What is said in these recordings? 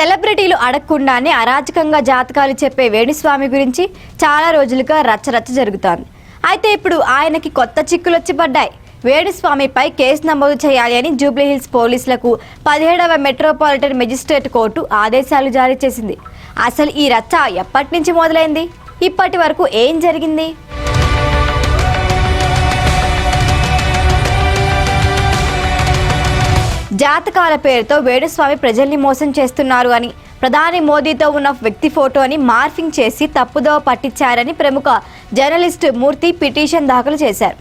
సెలబ్రిటీలు అడగకుండానే అరాచకంగా జాతకాలు చెప్పే వేణుస్వామి గురించి చాలా రోజులుగా రచ్చరచ్చ జరుగుతోంది. అయితే ఇప్పుడు ఆయనకి కొత్త చిక్కులు వచ్చి పడ్డాయి. వేణుస్వామిపై కేసు నమోదు చేయాలి అని జూబ్లీహిల్స్ పోలీసులకు పదిహేడవ మెట్రోపాలిటన్ మెజిస్ట్రేట్ కోర్టు ఆదేశాలు జారీ చేసింది. అసలు ఈ రచ్చ ఎప్పటి నుంచి మొదలైంది? ఇప్పటి వరకు ఏం జరిగింది? జాతకాల పేరుతో వేణుస్వామి ప్రజల్ని మోసం చేస్తున్నారు అని ప్రధాని మోదీతో ఉన్న వ్యక్తి ఫోటోని మార్ఫింగ్ చేసి తప్పుదోవ పట్టించారని ప్రముఖ జర్నలిస్ట్ మూర్తి పిటిషన్ దాఖలు చేశారు.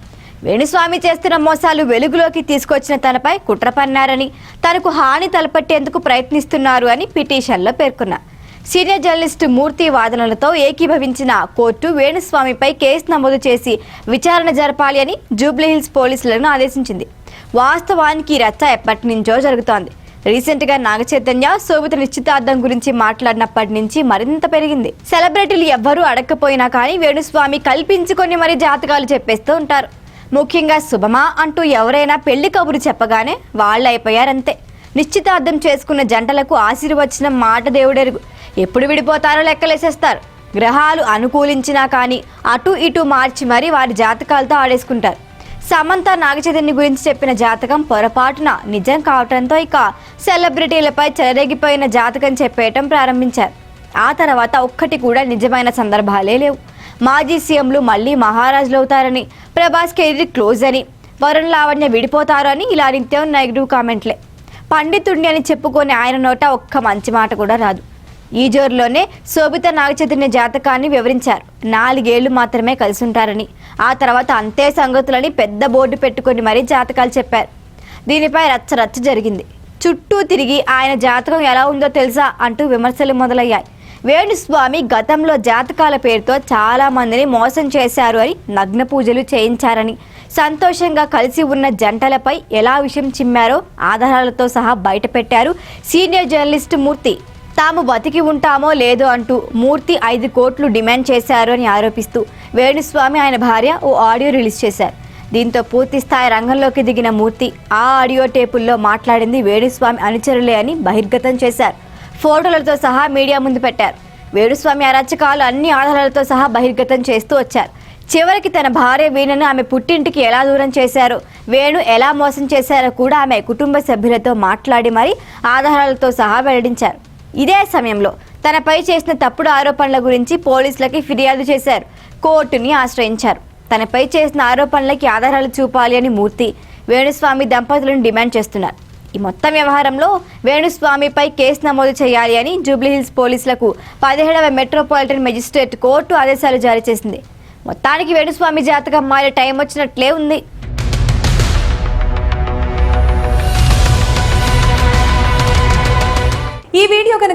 వేణుస్వామి చేస్తున్న మోసాలు వెలుగులోకి తీసుకొచ్చిన తనపై కుట్ర పన్నారని తనకు హాని తలపెట్టేందుకు ప్రయత్నిస్తున్నారు అని పిటిషన్లో పేర్కొన్నారు. సీనియర్ జర్నలిస్టు మూర్తి వాదనలతో ఏకీభవించిన కోర్టు వేణుస్వామిపై కేసు నమోదు చేసి విచారణ జరపాలి అని జూబ్లీహిల్స్ పోలీసులను ఆదేశించింది. వాస్తవానికి ఈ రచ్చ ఎప్పటి నుంచో జరుగుతోంది. రీసెంట్గా నాగచైతన్య నాగ చైతన్య శోభిత నిశ్చితార్థం గురించి మాట్లాడినప్పటి నుంచి మరింత పెరిగింది. సెలబ్రిటీలు ఎవ్వరూ అడగకపోయినా కానీ వేణుస్వామి కల్పించుకొని మరి జాతకాలు చెప్పేస్తూ ఉంటారు. ముఖ్యంగా శుభమా అంటూ ఎవరైనా పెళ్ళి కబురు చెప్పగానే వాళ్ళు అయిపోయారంతే నిశ్చితార్థం చేసుకున్న జంటలకు ఆశీర్వచనం మాట దేవుడెరుగు. ఎప్పుడు విడిపోతారో లెక్కలేసేస్తారు. గ్రహాలు అనుకూలించినా కానీ అటు ఇటు మార్చి మరీ వారి జాతకాలతో ఆడేసుకుంటారు. సమంత నాగచైతన్య గురించి చెప్పిన జాతకం పొరపాటున నిజం కావటంతో ఇక సెలబ్రిటీలపై చెలరేగిపోయిన జాతకం చెప్పేయటం ప్రారంభించారు. ఆ తర్వాత ఒక్కటి కూడా నిజమైన సందర్భాలే లేవు. మాజీ సీఎంలు మళ్ళీ మహారాజులు అవుతారని ప్రభాస్ కెరీర్ క్లోజ్ అని వరుణ్ లావణ్య విడిపోతారు అని ఇలా నిత్యం నెగిటివ్ కామెంట్లే. పండితుడిని అని చెప్పుకొని ఆయన నోట ఒక్క మంచి మాట కూడా రాదు. ఈజోర్లోనే శోభిత నాగచైతన్య జాతకాన్ని వివరించారు. నాలుగేళ్ళు మాత్రమే కలిసి ఉంటారని ఆ తర్వాత అంతే సంగతులని పెద్ద బోర్డు పెట్టుకొని మరీ జాతకాలు చెప్పారు. దీనిపై రచ్చ రచ్చ జరిగింది. చుట్టూ తిరిగి ఆయన జాతకం ఎలా ఉందో తెలుసా అంటూ విమర్శలు మొదలయ్యాయి. వేణుస్వామి గతంలో జాతకాల పేరుతో చాలా మందిని మోసం చేశారు అని నగ్న పూజలు చేయించారని. సంతోషంగా కలిసి ఉన్న జంటలపై ఎలా విషయం చిమ్మారో ఆధారాలతో సహా బయటపెట్టారు సీనియర్ జర్నలిస్ట్ మూర్తి. తాము బతికి ఉంటామో లేదో అంటూ మూర్తి ఐదు కోట్లు డిమాండ్ చేశారు అని ఆరోపిస్తూ వేణుస్వామి ఆయన భార్య ఓ ఆడియో రిలీజ్ చేశారు. దీంతో పూర్తి స్థాయి రంగంలోకి దిగిన మూర్తి ఆ ఆడియో టేపుల్లో మాట్లాడింది వేణుస్వామి అనుచరులే అని బహిర్గతం చేశారు. ఫోటోలతో సహా మీడియా ముందు పెట్టారు. వేణుస్వామి అరాచకాలు అన్ని ఆధారాలతో సహా బహిర్గతం చేస్తూ వచ్చారు. చివరికి తన భార్య వీణను ఆమె పుట్టింటికి ఎలా దూరం చేశారో వేణు ఎలా మోసం చేశారో కూడా ఆమె కుటుంబ సభ్యులతో మాట్లాడి మరీ ఆధారాలతో సహా వెల్లడించారు. ఇదే సమయంలో తనపై చేసిన తప్పుడు ఆరోపణల గురించి పోలీసులకి ఫిర్యాదు చేశారు. కోర్టుని ఆశ్రయించారు. తనపై చేసిన ఆరోపణలకి ఆధారాలు చూపాలి అని మూర్తి వేణుస్వామి దంపతులను డిమాండ్ చేస్తున్నారు. ఈ మొత్తం వ్యవహారంలో వేణుస్వామిపై కేసు నమోదు చేయాలి అని జూబ్లీహిల్స్ పోలీసులకు పదిహేడవ మెట్రోపాలిటన్ మెజిస్ట్రేట్ కోర్టు ఆదేశాలు జారీ చేసింది. మొత్తానికి వేణుస్వామి జాతకం మారే టైం వచ్చినట్లే ఉంది.